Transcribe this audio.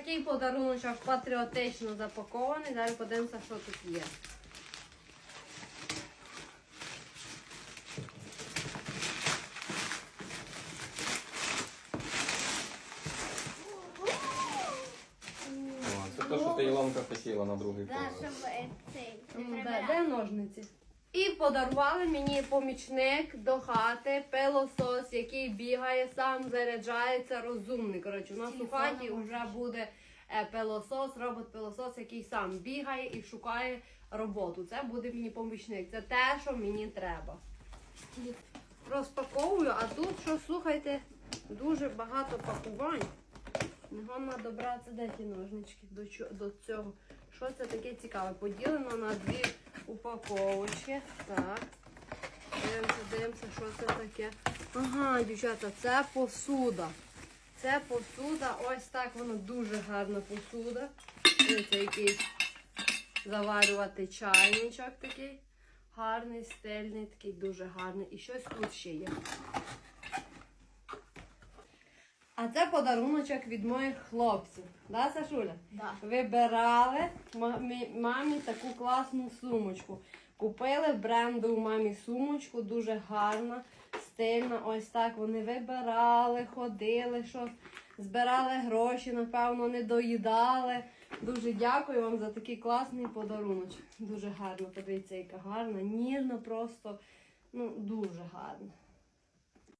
такий подарунок патріотично запакований. Зараз подивимося, що тут є. О, Це те, що ти Ілонка хотіла на другий Да, поверх. е, де ножниці? І подарували мені помічник до хати, пилосос, який бігає, сам заряджається, розумний. Коротше, у нас у хаті вже буде е, пилосос, робот-пилосос, який сам бігає і шукає роботу. Це буде мені помічник. Це те, що мені треба. Розпаковую, а тут, що слухайте, дуже багато пакувань. Не можна добратися, де ті ножнички до, до цього. Що це таке цікаве? Поділено на дві упаковочки. Так. Дивимося, дивимося, що це таке. Ага, дівчата, це посуда. Це посуда, ось так воно дуже гарна посуда. Дивіться, якийсь заварювати чайничок такий. Гарний, стильний, такий дуже гарний. І щось тут ще є. А це подаруночок від моїх хлопців. Да, Сашуля? Да. Вибирали мамі, таку класну сумочку. Купили бренду мамі сумочку, дуже гарна, стильна. Ось так вони вибирали, ходили, що збирали гроші, напевно, не доїдали. Дуже дякую вам за такий класний подарунок. Дуже гарно. Подивіться, яка гарна, ніжна, просто ну, дуже гарна.